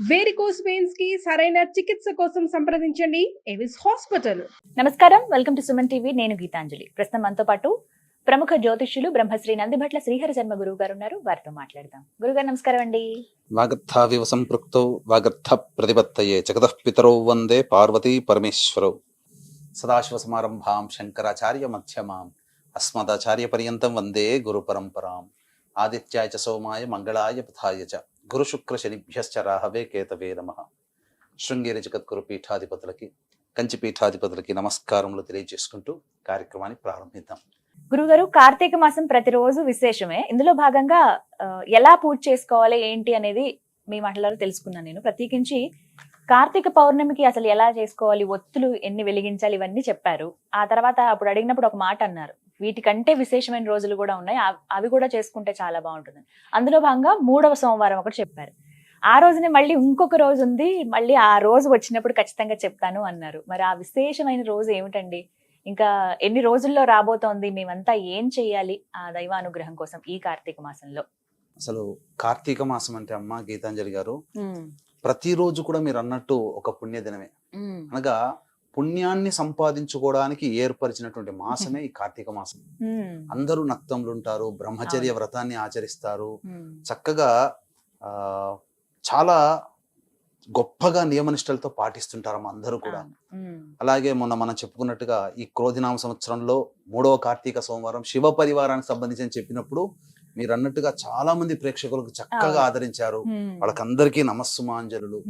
Varicose వెయిన్స్కి సరైన చికిత్స కోసం సంప్రదించండి. ఎవిస్ హాస్పిటల్ నమస్కారం. వెల్కమ్ టు సుమన్ టీవీ నేను గీతాంజలి. ప్రస్తుతం మనతో పాటు ప్రముఖ జ్యోతిష్యులు బ్రహ్మశ్రీ నందిభట్ల శ్రీహరి శర్మ గురువు గారు ఉన్నారు. వారితో మాట్లాడదాం. గురుగారు నమస్కారం అండి. వాగర్థావివ సంపృక్తౌ వాగర్థ ప్రతిపత్తయే జగతః పితరౌ వందే పార్వతీ పరమేశ్వరౌ. సదాశివసమారంభాం శంకరాచార్య మధ్యమాం అస్మదాచార్య పర్యంతం వందే గురు పరంపరాం. ఆదిత్యాయ చ సోమాయ మంగళాయ పథాయ చ. గురుశుక్ర శనిభ్యశ్చ రాహవే కేతవే నమ. శృంగేరి జగద్గురు పీఠాధిపతులకి కంచి పీఠాధిపతులకి నమస్కారములు తెలియజేసుకుంటూ కార్యక్రమాన్ని ప్రారంభిద్దాం. గురుగారు కార్తీక మాసం ప్రతిరోజు విశేషమే. ఇందులో భాగంగా ఎలా పూజ చేసుకోవాలి ఏంటి అనేది మీ మాటలలో తెలుసుకున్నాను నేను. ప్రత్యేకించి కార్తీక పౌర్ణమికి అసలు ఎలా చేసుకోవాలి ఒత్తులు ఎన్ని వెలిగించాలి ఇవన్నీ చెప్పారు. ఆ తర్వాత అప్పుడు అడిగినప్పుడు ఒక మాట అన్నారు. వీటికంటే విశేషమైన రోజులు కూడా ఉన్నాయి. అవ్- కూడా చేసుకుంటే చాలా బాగుంటుంది. అందులో భాగంగా మూడవ సోమవారం ఒకటి చెప్పారు. ఆ రోజునే మళ్ళీ ఇంకొక రోజు ఉంది. మళ్ళీ ఆ రోజు వచ్చినప్పుడు ఖచ్చితంగా చెప్తాను అన్నారు. మరి ఆ విశేషమైన రోజు ఏమిటండి? ఇంకా ఎన్ని రోజుల్లో రాబోతోంది? మేమంతా ఏం చేయాలి? ఆ దైవానుగ్రహం కోసం ఈ కార్తీక మాసంలో. అసలు కార్తీక మాసం అంటే అమ్మ గీతాంజలి గారు ప్రతిరోజు కూడా మీరు అన్నట్టు ఒక పుణ్యదినమే. అనగా పుణ్యాన్ని సంపాదించుకోవడానికి ఏర్పరిచినటువంటి మాసమే ఈ కార్తీక మాసం. అందరూ నక్తములు ఉంటారు బ్రహ్మచర్య. వ్రతాన్ని ఆచరిస్తారు. చక్కగా ఆ చాలా గొప్పగా నియమనిష్టలతో పాటిస్తుంటారు అందరూ కూడా. అలాగే మొన్న మనం చెప్పుకున్నట్టుగా ఈ క్రోధినామ సంవత్సరంలో మూడవ కార్తీక సోమవారం శివ పరివారానికి సంబంధించి చెప్పినప్పుడు మీరు అన్నట్టుగా చాలా మంది ప్రేక్షకులకు చక్కగా. ఆదరించారు. వాళ్ళకందరికీ నమస్సుమాంజలు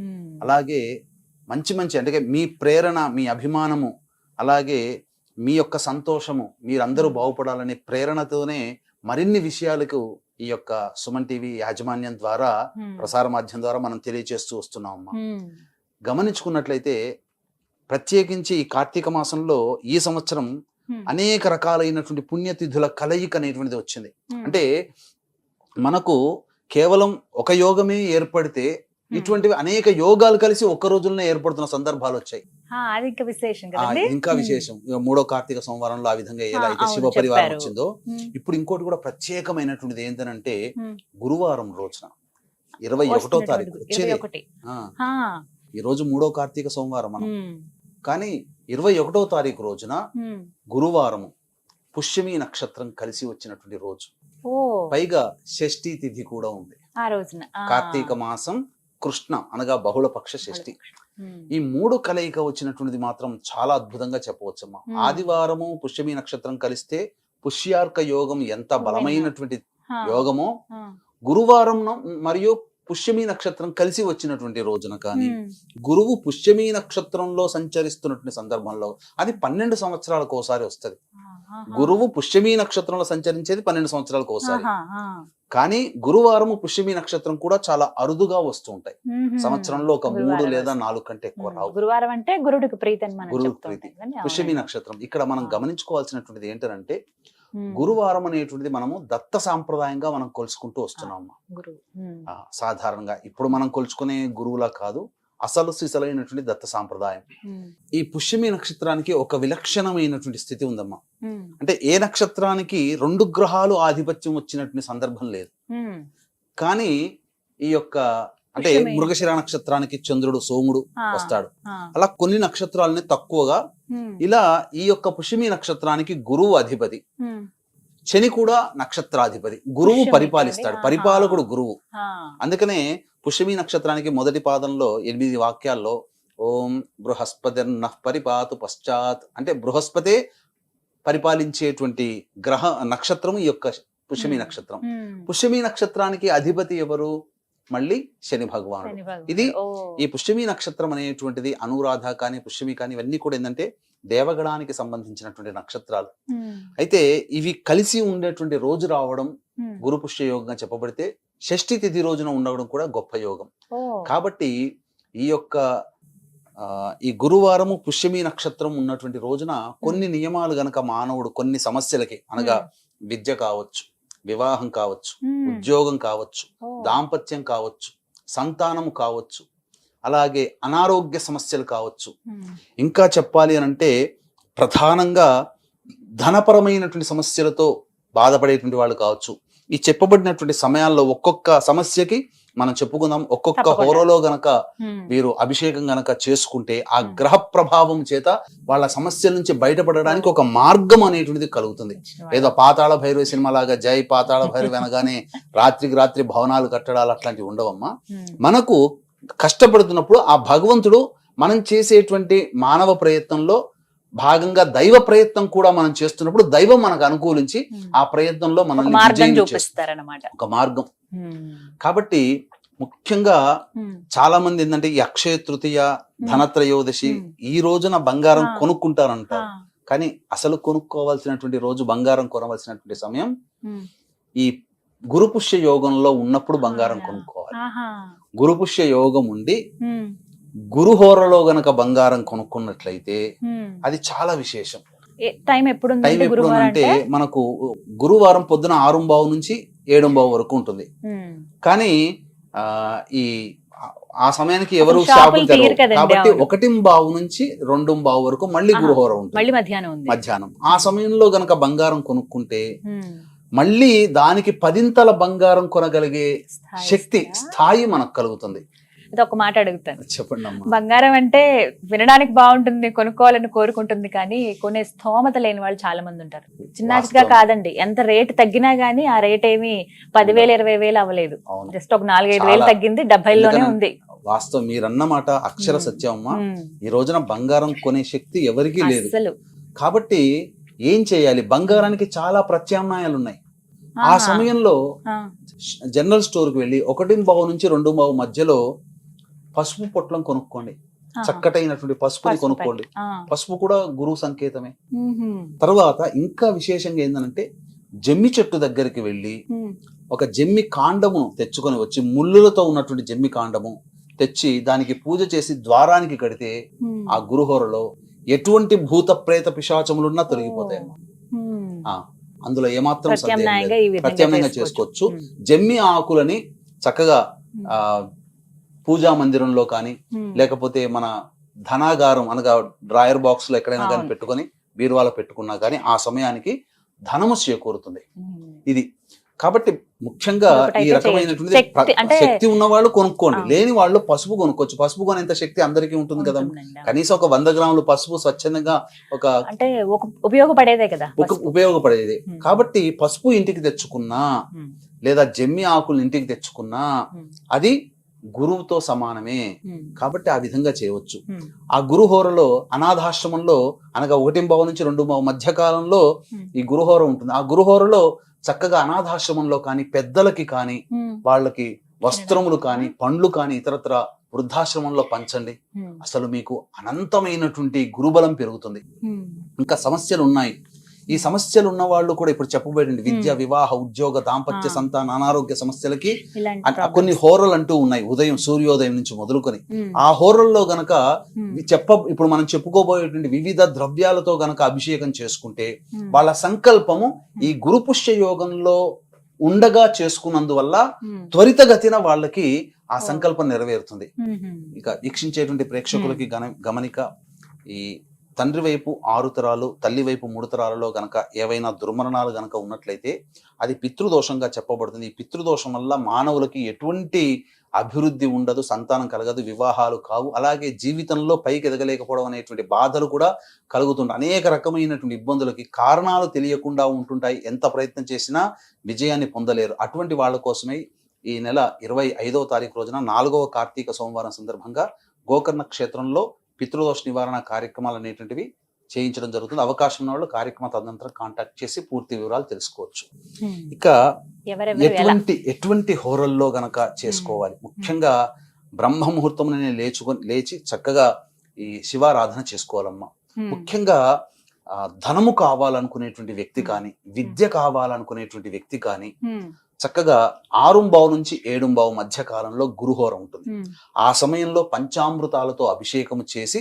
అలాగే మంచి మంచి అంటే మీ ప్రేరణ మీ అభిమానము అలాగే మీ యొక్క సంతోషము మీరందరూ బాగుపడాలనే ప్రేరణతోనే మరిన్ని విషయాలకు ఈ యొక్క సుమన్ టీవీ యాజమాన్యం ద్వారా ప్రసార మాధ్యమం ద్వారా మనం తెలియజేస్తూ వస్తున్నాం అమ్మా గమనించుకున్నట్లయితే ప్రత్యేకించి ఈ కార్తీక మాసంలో ఈ సంవత్సరం అనేక రకాలైనటువంటి పుణ్యతిథుల కలయిక అనేటువంటిది వచ్చింది. అంటే మనకు కేవలం ఒక యోగమే ఏర్పడితే ఇటువంటివి అనేక యోగాలు కలిసి ఒక్క రోజుల్లోనే ఏర్పడుతున్న సందర్భాలు వచ్చాయి. అది ఇంకా విశేషం ఇంకా మూడో కార్తీక సోమవారంలో ఆ విధంగా ఎలా అయితే శివ పరివారం. వచ్చిందో. ఇప్పుడు ఇంకోటి కూడా ప్రత్యేకమైనటువంటిది ఏంటంటే. గురువారం రోజున ఇరవై ఒకటో తారీఖు వచ్చేది. ఈ రోజు మూడో కార్తీక సోమవారం మనం. కానీ ఇరవై ఒకటో తారీఖు రోజున. గురువారము పుష్యమి నక్షత్రం కలిసి వచ్చినటువంటి రోజు. పైగా షష్ఠి తిథి కూడా ఉంది. ఆ రోజున. కార్తీక మాసం కృష్ణ అనగా బహుళపక్ష షష్ఠి ఉమ్. ఈ మూడు కలయిక వచ్చినటువంటిది మాత్రం చాలా అద్భుతంగా చెప్పవచ్చమ్మా. ఆదివారము పుష్యమి నక్షత్రం కలిస్తే పుష్యార్క యోగం ఎంత బలమైనటువంటి యోగమో. గురువారం మరియు పుష్యమి నక్షత్రం కలిసి వచ్చినటువంటి రోజున కానీ. గురువు పుష్యమి నక్షత్రంలో సంచరిస్తున్నటువంటి సందర్భంలో అది పన్నెండు సంవత్సరాలకు ఒకసారి వస్తది. గురువు పుష్యమి నక్షత్రంలో సంచరించేది పన్నెండు సంవత్సరాలకు ఒకసారి. కానీ గురువారము పుష్యమి నక్షత్రం కూడా చాలా అరుదుగా వస్తూ ఉంటాయి. సంవత్సరంలో ఒక మూడు లేదా. నాలుగు కంటే ఎక్కువ. రావు గురువారం అంటే గురుడికి ప్రీతి చెప్తూ ప్రీతి. పుష్యమి. నక్షత్రం ఇక్కడ మనం. గమనించుకోవాల్సినటువంటిది ఏంటంటే. గురువారం అనేటువంటిది మనము దత్త సాంప్రదాయంగా మనం కొలుసుకుంటూ వస్తున్నాం గురువు ఉమ్. ఆ, సాధారణంగా ఇప్పుడు మనం కొలుచుకునే గురువులా కాదు అసలు సిసలైనటువంటి దత్త సాంప్రదాయం. ఈ పుష్యమి నక్షత్రానికి ఒక విలక్షణమైనటువంటి స్థితి ఉందమ్మా. అంటే ఏ నక్షత్రానికి రెండు గ్రహాలు ఆధిపత్యం వచ్చినటువంటి సందర్భం లేదు. కానీ ఈ యొక్క అంటే. మృగశిర నక్షత్రానికి చంద్రుడు సోముడు. వస్తాడు. అలా కొన్ని నక్షత్రాలని తక్కువగా. ఇలా ఈ యొక్క పుష్యమి నక్షత్రానికి గురువు అధిపతి. శని కూడా నక్షత్రాధిపతి గురువు పరిపాలిస్తాడు. పరిపాలకుడు గురువు. అందుకనే పుష్యమి నక్షత్రానికి మొదటి పాదంలో ఎనిమిది వాక్యాల్లో ఓం బృహస్పతిర్న పరిపాతు పశ్చాత్ అంటే బృహస్పతే పరిపాలించేటువంటి గ్రహ నక్షత్రం ఈ యొక్క పుష్యమి. నక్షత్రం. పుష్యమి నక్షత్రానికి అధిపతి ఎవరు మళ్ళీ శని భగవానుడు. ఇది. ఈ పుష్యమి నక్షత్రం అనేటువంటిది అనురాధ కానీ పుష్యమి కానీ ఇవన్నీ కూడా ఏంటంటే దేవగణానికి సంబంధించినటువంటి నక్షత్రాలు. అయితే ఇవి కలిసి ఉండేటువంటి రోజు రావడం. గురు పుష్య యోగంగా చెప్పబడితే షష్ఠి తిథి రోజున ఉండడం కూడా గొప్ప యోగం. కాబట్టి ఈ యొక్క ఆ, ఈ గురువారము పుష్యమి నక్షత్రం ఉన్నటువంటి రోజున కొన్ని నియమాలు గనక మానవుడు కొన్ని సమస్యలకి అనగా విద్య కావచ్చు వివాహం కావచ్చు. ఉద్యోగం కావచ్చు. దాంపత్యం కావచ్చు సంతానం కావచ్చు అలాగే అనారోగ్య సమస్యలు కావచ్చు. ఇంకా చెప్పాలి అని అంటే ప్రధానంగా ధనపరమైనటువంటి సమస్యలతో బాధపడేటువంటి వాళ్ళు కావచ్చు ఈ చెప్పబడినటువంటి సమయాల్లో ఒక్కొక్క సమస్యకి మనం చెప్పుకుందాం ఒక్కొక్క. హోరోలో గనక. మీరు అభిషేకం గనక చేసుకుంటే ఆ. గ్రహ ప్రభావం చేత వాళ్ళ సమస్యల నుంచి బయటపడడానికి ఒక మార్గం అనేటువంటిది కలుగుతుంది ఏదో పాతాళ భైరవ సినిమా లాగా జై పాతాళ భైరవి అనగానే రాత్రికి రాత్రి భవనాలు కట్టడాలు అట్లాంటివి ఉండవమ్మా. మనకు కష్టపడుతున్నప్పుడు ఆ భగవంతుడు మనం చేసేటువంటి మానవ ప్రయత్నంలో భాగంగా దైవ ప్రయత్నం కూడా మనం చేస్తున్నప్పుడు దైవం మనకు అనుకూలించి ఉమ్. ఆ ప్రయత్నంలో మనం ఒక మార్గం ఉమ్. కాబట్టి ముఖ్యంగా ఉమ్. చాలా మంది ఏంటంటే ఈ అక్షయ తృతీయ ధనత్రయోదశి Hmm. ఈ రోజున బంగారం. కొనుక్కుంటారంట. కానీ అసలు కొనుక్కోవాల్సినటువంటి రోజు బంగారం కొనవలసినటువంటి సమయం. ఈ గురుపుష్య యోగంలో ఉన్నప్పుడు బంగారం. కొనుక్కోవాలి. గురుపుష్య యోగం ఉండి. గురుహోరలో గనక బంగారం కొనుక్కున్నట్లయితే. అది చాలా విశేషం టైం ఎప్పుడు టైం ఎప్పుడు అంటే మనకు గురువారం పొద్దున ఆరుంబావు నుంచి ఏడుంబావు వరకు ఉంటుంది. కానీ ఆ ఈ ఆ- సమయానికి ఎవరు షాపులు కాబట్టి. ఒకటి బావు నుంచి రెండు బావు వరకు మళ్ళీ. గురుహోర ఉంటుంది మళ్ళీ మధ్యాహ్నం ఆ సమయంలో గనక బంగారం కొనుక్కుంటే. మళ్ళీ దానికి పదింతల బంగారం కొనగలిగే శక్తి? స్థాయి మనకు కలుగుతుంది ఇది ఒక మాట అడుగుతాను చెప్పండి బంగారం అంటే వినడానికి బాగుంటుంది కొనుక్కోవాలని కోరుకుంటుంది కానీ కొనే స్తోమత లేని వాళ్ళు చాలా మంది ఉంటారు చిన్నగా. కాదండి ఎంత రేటు తగ్గినా గానీ ఆ రేట్ ఏమి పదివేలు ఇరవై వేలు అవ్వలేదు జస్ట్ ఒక నాలుగైదు వేలు. తగ్గింది డెబ్బైలోనే ఉంది వాస్తవం మీరన్నమాట అక్షర ఉమ్. సత్యం అమ్మా ఉమ్. ఈ రోజున బంగారం కొనే శక్తి ఎవరికీ లేదు కాబట్టి ఏం చేయాలి బంగారానికి చాలా ప్రత్యామ్నాయాలు ఉన్నాయి ఆ. సమయంలో. జనరల్ స్టోర్కి వెళ్ళి ఒకటి బావు నుంచి రెండు బావు మధ్యలో పసుపు పొట్లం కొనుక్కోండి. చక్కటైనటువంటి పసుపుని పసుపు కొనుక్కోండి. పసుపు కూడా గురువు సంకేతమే. తర్వాత ఇంకా విశేషంగా ఏంటంటే జమ్మి చెట్టు దగ్గరికి వెళ్ళి. ఒక జమ్మి కాండమును తెచ్చుకొని వచ్చి ముళ్ళులతో ఉన్నటువంటి జమ్మి కాండము తెచ్చి దానికి పూజ చేసి ద్వారానికి కడితే. ఆ గురుహోరలో ఎటువంటి భూత ప్రేత పిశాచములున్నా తొలగిపోతాయి అందులో ఏమాత్రం. ప్రత్యామ్నాయంగా చేసుకోవచ్చు. జమ్మి ఆకులని చక్కగా ఆ పూజా మందిరంలో కానీ. లేకపోతే మన ధనాగారం అనగా డ్రాయర్ బాక్స్లో ఎక్కడైనా కానీ. పెట్టుకొని బీరువాలో పెట్టుకున్నా కానీ ఆ సమయానికి ధనము చేకూరుతుంది. ఇది కాబట్టి ముఖ్యంగా ఈ రకమైనటువంటి. శక్తి ఉన్న వాళ్ళు కొనుక్కోండి. లేని వాళ్ళు పసుపు కొనుక్కోవచ్చు పసుపు కొనేంత శక్తి అందరికీ ఉంటుంది కదా. కనీసం ఒక వంద గ్రాములు పసుపు స్వచ్ఛందంగా ఒక అంటే ఉపయోగపడేదే కదా ఒక ఉపయోగపడేది. కాబట్టి పసుపు ఇంటికి తెచ్చుకున్నా. లేదా జమ్మి ఆకులు ఇంటికి తెచ్చుకున్నా. అది గురువుతో సమానమే. కాబట్టి ఆ విధంగా చేయవచ్చు. ఆ గురుహోరలో అనాథాశ్రమంలో అనగా ఒకటి బావు నుంచి రెండు మధ్య కాలంలో. ఈ గురుహోర ఉంటుంది ఆ గురుహోరలో చక్కగా అనాథాశ్రమంలో కానీ పెద్దలకి కానీ. వాళ్ళకి వస్త్రములు కానీ పండ్లు కానీ ఇతరత్ర వృద్ధాశ్రమంలో పంచండి. అసలు మీకు అనంతమైనటువంటి గురుబలం పెరుగుతుంది. ఇంకా సమస్యలు ఉన్నాయి ఈ సమస్యలు ఉన్న వాళ్ళు కూడా ఇప్పుడు చెప్పబడింది విద్య. వివాహ ఉద్యోగ దాంపత్య. సంతాన అనారోగ్య సమస్యలకి. కొన్ని హోరలు అంటూ ఉన్నాయి ఉదయం సూర్యోదయం నుంచి మొదలుకొని. ఆ హోరల్లో గనక చెప్ప ఇప్పుడు మనం చెప్పుకోబోయేటువంటి వివిధ ద్రవ్యాలతో గనక అభిషేకం చేసుకుంటే. వాళ్ళ సంకల్పము ఈ గురు పుష్య యోగంలో ఉండగా చేసుకున్నందువల్ల. త్వరితగతిన వాళ్ళకి ఆ. సంకల్పం నెరవేరుతుంది. ఇక వీక్షించేటువంటి ప్రేక్షకులకి గన గమనిక ఈ తండ్రి వైపు ఆరు తరాలు తల్లి వైపు మూడు తరాలలో గనక ఏవైనా దుర్మరణాలు గనక ఉన్నట్లయితే అది పితృదోషంగా చెప్పబడుతుంది. ఈ పితృదోషం వల్ల మానవులకి ఎటువంటి అభివృద్ధి ఉండదు సంతానం కలగదు వివాహాలు కావు. అలాగే జీవితంలో పైకి ఎదగలేకపోవడం అనేటువంటి బాధలు కూడా కలుగుతుంటాయి. అనేక రకమైనటువంటి ఇబ్బందులకి కారణాలు తెలియకుండా ఉంటుంటాయి. ఎంత ప్రయత్నం చేసినా విజయాన్ని పొందలేరు. అటువంటి వాళ్ళ కోసమే ఈ నెల ఇరవై ఐదవ తారీఖు రోజున నాలుగవ కార్తీక సోమవారం సందర్భంగా గోకర్ణ క్షేత్రంలో పితృదోష నివారణ కార్యక్రమాలు అనేటువంటివి చేయించడం జరుగుతుంది. అవకాశం ఉన్న వాళ్ళు కార్యక్రమ తదనంతరం కాంటాక్ట్ చేసి పూర్తి వివరాలు తెలుసుకోవచ్చు. ఇక ఎటువంటి ఎటువంటి హోరల్లో గనక చేసుకోవాలి. ముఖ్యంగా బ్రహ్మ ముహూర్తం లేచుకొని లేచి చక్కగా ఈ శివారాధన చేసుకోవాలమ్మా. ముఖ్యంగా ధనము కావాలనుకునేటువంటి వ్యక్తి కానీ విద్య కావాలనుకునేటువంటి వ్యక్తి కానీ. చక్కగా ఆరుంబావు నుంచి ఏడుంబావు మధ్య కాలంలో గురుహోర ఉంటుంది. ఆ సమయంలో పంచామృతాలతో అభిషేకం చేసి.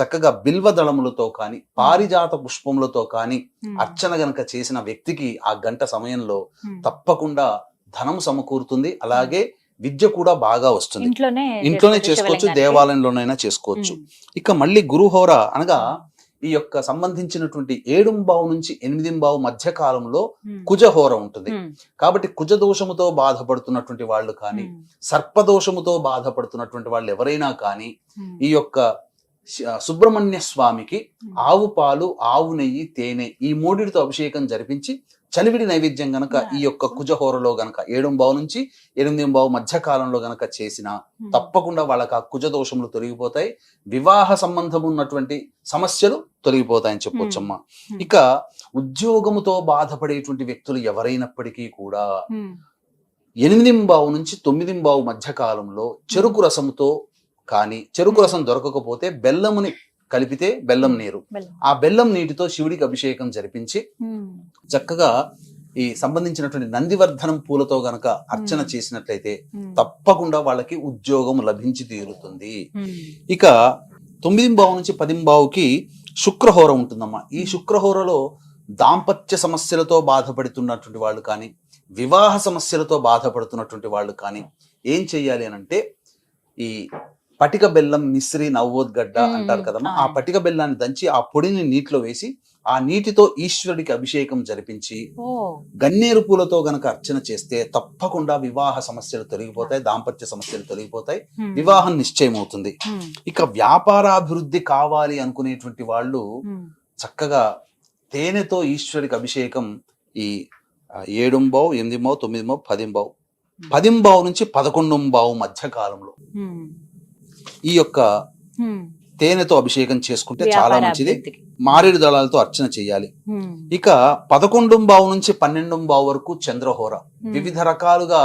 చక్కగా బిల్వ దళములతో కానీ పారిజాత పుష్పములతో కానీ. అర్చన గనక చేసిన వ్యక్తికి ఆ గంట సమయంలో. తప్పకుండా ధనం సమకూరుతుంది అలాగే విద్య కూడా బాగా వస్తుంది ఇంట్లోనే చేసుకోవచ్చు. దేవాలయంలోనైనా చేసుకోవచ్చు. ఇక మళ్ళీ గురుహోర అనగా ఈ యొక్క సంబంధించినటువంటి ఏడుంబావు నుంచి ఎనిమిదింబావు మధ్య కాలంలో. కుజహోర ఉంటుంది. కాబట్టి కుజ దోషముతో బాధపడుతున్నటువంటి వాళ్ళు కానీ. సర్పదోషముతో బాధపడుతున్నటువంటి వాళ్ళు ఎవరైనా కానీ. ఈ యొక్క సుబ్రహ్మణ్య స్వామికి. ఆవు పాలు ఆవు నెయ్యి తేనె ఈ మూడిటితో అభిషేకం జరిపించి చలివిడి నైవేద్యం గనక ఈ యొక్క కుజహోరలో గనక ఏడుంబావు నుంచి ఎనిమిదింబావు మధ్య కాలంలో గనక చేసిన ఉమ్. తప్పకుండా వాళ్ళకి ఆ కుజ దోషములు తొలగిపోతాయి వివాహ సంబంధం ఉన్నటువంటి సమస్యలు తొలగిపోతాయని చెప్పొచ్చమ్మా Hmm. ఇక ఉద్యోగముతో బాధపడేటువంటి వ్యక్తులు ఎవరైనప్పటికీ కూడా ఉమ్. ఎనిమిదింబావు నుంచి తొమ్మిదింబావు మధ్య కాలంలో చెరుకు రసముతో కానీ చెరుకు రసం దొరకకపోతే బెల్లముని కలిపితే బెల్లం నీరు. ఆ బెల్లం నీటితో శివుడికి అభిషేకం జరిపించి. చక్కగా ఈ సంబంధించినటువంటి నందివర్ధనం పూలతో గనక అర్చన. చేసినట్లయితే. తప్పకుండా వాళ్ళకి ఉద్యోగం లభించి తీరుతుంది. ఇక తొమ్మిదింబావు నుంచి పదింబావుకి శుక్రహోర ఉంటుందమ్మా ఈ శుక్రహోరలో దాంపత్య సమస్యలతో బాధపడుతున్నటువంటి వాళ్ళు కానీ వివాహ సమస్యలతో బాధపడుతున్నటువంటి వాళ్ళు కానీ ఏం చెయ్యాలి అని అంటే ఈ పటిక బెల్లం మిశ్రి నవ్వోద్గడ్డ. అంటారు కదమ్మా ఆ. పటిక బెల్లాన్ని దంచి ఆ పొడిని నీటిలో వేసి ఆ నీటితో ఈశ్వరుడికి అభిషేకం జరిపించి గన్నేరు పూలతో గనక అర్చన చేస్తే తప్పకుండా వివాహ సమస్యలు తొలగిపోతాయి దాంపత్య సమస్యలు తొలగిపోతాయి. వివాహం నిశ్చయం అవుతుంది. ఇక వ్యాపారాభివృద్ధి కావాలి అనుకునేటువంటి వాళ్ళు. చక్కగా తేనెతో ఈశ్వరికి అభిషేకం ఈ ఏడుంబావు ఎనిమిదింబావు తొమ్మిదింబావు పదింబావు పదింబావు నుంచి పదకొండుంబావు మధ్య కాలంలో. ఈ యొక్క. తేనెతో అభిషేకం చేసుకుంటే చాలా మంచిది. మారేడు దళాలతో అర్చన చేయాలి. ఇక పదకొండుంబావు నుంచి పన్నెండుంబావు వరకు చంద్రహోర. వివిధ రకాలుగా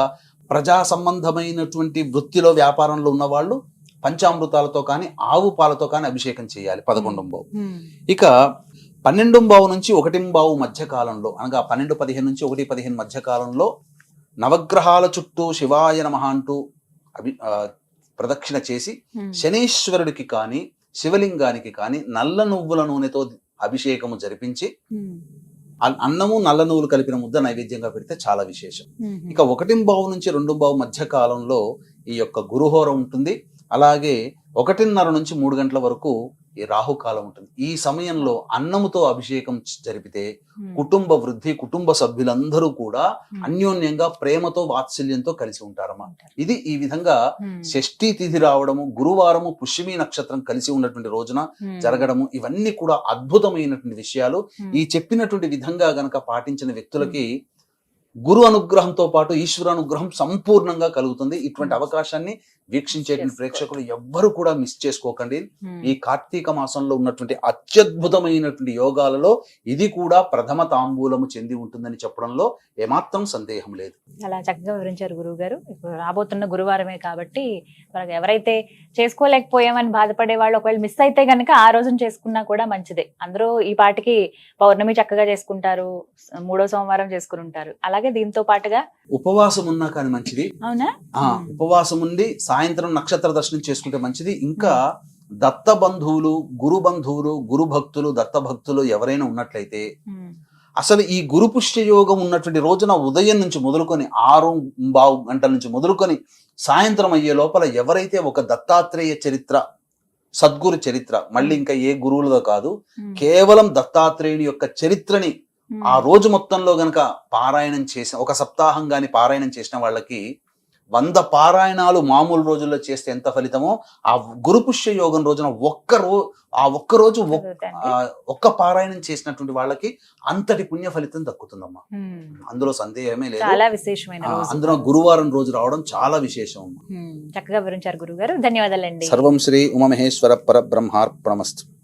ప్రజా సంబంధమైనటువంటి వృత్తిలో వ్యాపారంలో ఉన్న వాళ్ళు పంచామృతాలతో కానీ ఆవు పాలతో కానీ అభిషేకం చేయాలి పదకొండుంబావు ఉమ్. ఇక పన్నెండు బావు నుంచి ఒకటి బావు మధ్య కాలంలో అనగా పన్నెండు పదిహేను నుంచి ఒకటి పదిహేను మధ్య కాలంలో నవగ్రహాల చుట్టూ శివాయ నమః అంటూ అభి ప్రదక్షిణ చేసి. శనీశ్వరుడికి కానీ శివలింగానికి కానీ నల్ల నువ్వుల నూనెతో అభిషేకము జరిపించి అన్నము నల్ల నువ్వులు కలిపిన ముద్ద నైవేద్యంగా పెడితే చాలా విశేషం. ఇక ఒకటి బావు నుంచి రెండు బావు మధ్య కాలంలో ఈ యొక్క గురుహోర ఉంటుంది అలాగే ఒకటిన్నర నుంచి మూడు గంటల వరకు ఈ రాహుకాలం ఉంటుంది ఈ సమయంలో అన్నముతో అభిషేకం జరిపితే. కుటుంబ వృద్ధి కుటుంబ సభ్యులందరూ కూడా. అన్యోన్యంగా ప్రేమతో వాత్సల్యంతో కలిసి ఉంటారమ్మా ఉంటారు. ఇది ఈ విధంగా. షష్ఠీ తిథి రావడము గురువారము పుష్యమి నక్షత్రం కలిసి ఉన్నటువంటి రోజున. జరగడము ఇవన్నీ కూడా అద్భుతమైనటువంటి విషయాలు. ఈ చెప్పినటువంటి విధంగా గనక పాటించిన వ్యక్తులకి గురు అనుగ్రహంతో పాటు ఈశ్వర అనుగ్రహం సంపూర్ణంగా కలుగుతుంది. ఇటువంటి Hmm. అవకాశాన్ని చేసుకో- ప్రేక్షకులు ఎవ్వరు కూడా మిస్ చేసుకోకండి. ఉమ్. ఈ కార్తీక మాసంలో ఉన్నటువంటి అత్యద్భుతమైనటువంటి యోగాలలో ఇది కూడా ప్రథమ తాంబూలము చెంది ఉంటుందని చెప్పడంలో ఏమాత్రం సందేహం లేదు. చాలా చక్కగా వివరించారు గురువు గారు ఇప్పుడు రాబోతున్న గురువారమే కాబట్టి మనకు ఎవరైతే చేసుకోలేకపోయామని బాధపడే వాళ్ళు ఒకవేళ మిస్ అయితే గనక ఆ రోజున చేసుకున్నా కూడా మంచిదే. అందరూ ఈ పాటికి పౌర్ణమి చక్కగా చేసుకుంటారు మూడో సోమవారం చేసుకుని ఉంటారు. అలాగే దీంతో పాటుగా ఉపవాసం ఉన్నా కానీ మంచిది అవునా ఉపవాసం ఉండి సాయంత్రం నక్షత్ర దర్శనం చేసుకుంటే మంచిది ఇంకా దత్త బంధువులు గురు బంధువులు గురు భక్తులు దత్త భక్తులు ఎవరైనా ఉన్నట్లయితే. అసలు ఈ గురు పుష్య యోగం ఉన్నటువంటి రోజున ఉదయం నుంచి మొదలుకొని ఆరు బావు గంటల నుంచి మొదలుకొని సాయంత్రం అయ్యే లోపల ఎవరైతే ఒక దత్తాత్రేయ చరిత్ర సద్గురు చరిత్ర మళ్ళీ ఇంకా ఏ గురువులదో కాదు. కేవలం దత్తాత్రేయుని యొక్క చరిత్రని. ఆ రోజు మొత్తంలో గనక పారాయణం చేసిన ఒక సప్తాహం గాని పారాయణం చేసిన వాళ్ళకి వంద పారాయణాలు మామూలు రోజుల్లో చేస్తే ఎంత ఫలితమో ఆ గురు పుష్య యోగం రోజున ఒక్క రో ఆ ఒక్క రోజు ఒక్క పారాయణం చేసినటువంటి వాళ్ళకి అంతటి పుణ్య ఫలితం దక్కుతుందమ్మా. అందులో సందేహమే లేదు. చాలా విశేషమైన అందులో గురువారం రోజు రావడం చాలా విశేషం. చక్కగా వివరించారు గురువు గారు ధన్యవాదాలండి. సర్వం శ్రీ ఉమమహేశ్వర పరబ్రహ్మార్పణమస్తు.